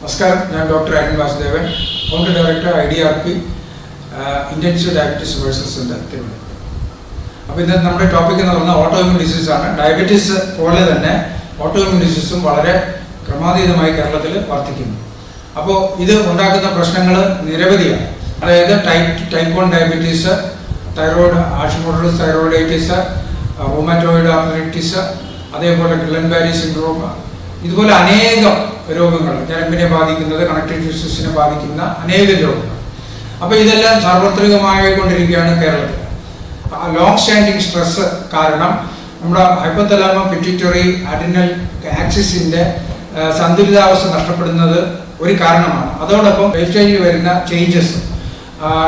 നമസ്കാരം ഞാൻ doctor Arun Vasudevan founder director I D R P intensive diabetes centre Thiruvananthapuram. അപ്പോൾ ഇന്നത്തെ നമ്മുടെ ടോപ്പിക് എന്ന് പറഞ്ഞാൽ ഓട്ടോഇമ്യൂൺ ഡിസീസ് ആണ്. ഡയബറ്റീസ് പോലെ തന്നെ ഓട്ടോഇമ്യൂൺ ഡിസീസും വളരെ ക്രമാതീതമായി കേരളത്തിൽ വർദ്ധിക്കുന്നു. അപ്പോൾ ഇത് ഉണ്ടാക്കുന്ന പ്രശ്നങ്ങൾ നിരവധിയാണ്. അതായത് type type one diabetes thyroid Hashimoto's thyroiditis rheumatoid arthritis അതേപോലെ കിളൻബാരി സിൻഡ്രോം ഇതുപോലെ അനേകം രോഗങ്ങൾ ഞരമ്പിനെ ബാധിക്കുന്നത് കണക്റ്റീവ് ടിഷ്യൂസിനെ ബാധിക്കുന്ന അനേകം രോഗങ്ങൾ. അപ്പോൾ ഇതെല്ലാം സാർവത്രികമായിക്കൊണ്ടിരിക്കുകയാണ് കേരളത്തിൽ. ലോങ് സ്റ്റാൻഡിങ് സ്ട്രെസ് കാരണം നമ്മുടെ ഹൈപ്പത്തലാമ പെറ്റിറ്ററി അഡിനൽ ആക്സിസിന്റെ സന്തുലിതാവസ്ഥ നഷ്ടപ്പെടുന്നത് ഒരു കാരണമാണ്. അതോടൊപ്പം ലൈഫ് സ്റ്റൈലിൽ വരുന്ന ചേഞ്ചസ്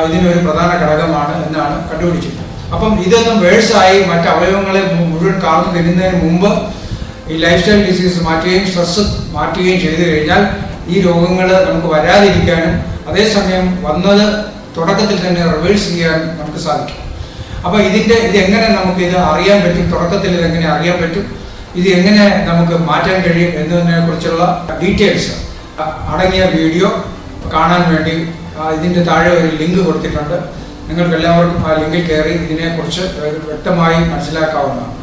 ഇതിനൊരു പ്രധാന ഘടകമാണ് എന്നാണ് കണ്ടുപിടിച്ചിട്ടുള്ളത് അപ്പം ഇതൊന്നും വേഴ്സായി മറ്റ് അവയവങ്ങളെ മുഴുവൻ കാർന്നു തിന്നുന്നതിന് മുമ്പ് ഈ ലൈഫ് സ്റ്റൈൽ ഡിസീസ് മാറ്റുകയും സ്ട്രെസ് മാറ്റുകയും ചെയ്തു കഴിഞ്ഞാൽ ഈ രോഗങ്ങൾ നമുക്ക് വരാതിരിക്കാനും അതേസമയം വന്നത് തുടക്കത്തിൽ തന്നെ റിവേഴ്സ് ചെയ്യാൻ നമുക്ക് സാധിക്കും. അപ്പോൾ ഇതിന്റെ ഇത് എങ്ങനെ നമുക്ക് ഇത് അറിയാൻ പറ്റും? തുടക്കത്തിൽ ഇത് എങ്ങനെ അറിയാൻ പറ്റും? ഇത് എങ്ങനെ നമുക്ക് മാറ്റാൻ കഴിയും എന്നതിനെ കുറിച്ചുള്ള ഡീറ്റെയിൽസ് അടങ്ങിയ വീഡിയോ കാണാൻ വേണ്ടി ഇതിന്റെ താഴെ ഒരു ലിങ്ക് കൊടുത്തിട്ടുണ്ട്. നിങ്ങൾക്ക് എല്ലാവർക്കും ആ ലിങ്കിൽ കയറി ഇതിനെക്കുറിച്ച് വ്യക്തമായി മനസ്സിലാക്കാവുന്നതാണ്.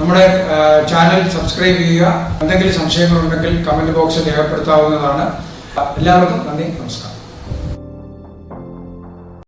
നമ്മുടെ ചാനൽ സബ്സ്ക്രൈബ് ചെയ്യുക. എന്തെങ്കിലും സംശയങ്ങളുണ്ടെങ്കിൽ കമന്റ് ബോക്സിൽ രേഖപ്പെടുത്താവുന്നതാണ്. എല്ലാവർക്കും നന്ദി നമസ്കാരം.